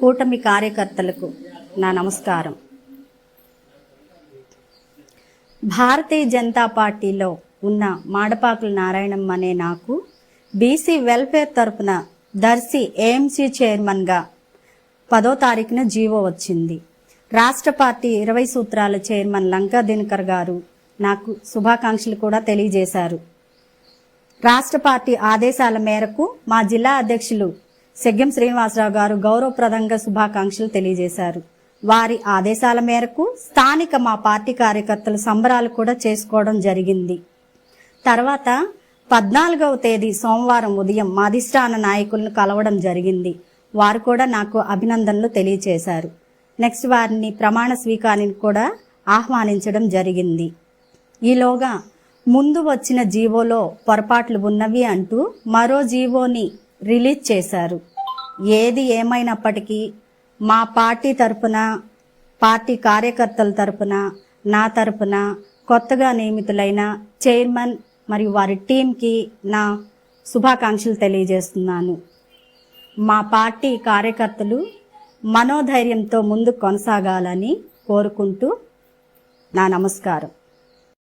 కూటమి కార్యకర్తలకు నా నమస్కారం. భారతీయ జనతా పార్టీలో ఉన్న మాడపాకుల నారాయణమ్మ అనే నాకు బీసీ వెల్ఫేర్ తరపున దర్శి ఏఎంసీ చైర్మన్గా పదో తారీఖున జీవో వచ్చింది. రాష్ట్ర పార్టీ ఇరవై సూత్రాల చైర్మన్ లంకా దినకర్ గారు నాకు శుభాకాంక్షలు కూడా తెలియజేశారు. రాష్ట్ర పార్టీ ఆదేశాల మేరకు మా జిల్లా అధ్యక్షులు సెగ్గం శ్రీనివాసరావు గారు గౌరవప్రదంగా శుభాకాంక్షలు తెలియజేశారు. వారి ఆదేశాల మేరకు స్థానిక మా పార్టీ కార్యకర్తలు సంబరాలు కూడా చేసుకోవడం జరిగింది. తర్వాత పద్నాలుగవ తేదీ సోమవారం ఉదయం మా అధిష్టాన నాయకులను కలవడం జరిగింది. వారు కూడా నాకు అభినందనలు తెలియచేశారు. నెక్స్ట్ వారిని ప్రమాణ స్వీకారానికి కూడా ఆహ్వానించడం జరిగింది. ఈలోగా ముందు వచ్చిన జీవోలో పొరపాట్లు ఉన్నవి అంటూ మరో జీవోని రిలీజ్ చేశారు. ఏది ఏమైనప్పటికీ మా పార్టీ తరపున పార్టీ కార్యకర్తల తరపున నా తరపున కొత్తగా నియమితులైన చైర్మన్ మరియు వారి టీంకి నా శుభాకాంక్షలు తెలియజేస్తున్నాను. మా పార్టీ కార్యకర్తలు మనోధైర్యంతో ముందు కొనసాగాలని కోరుకుంటూ నా నమస్కారం.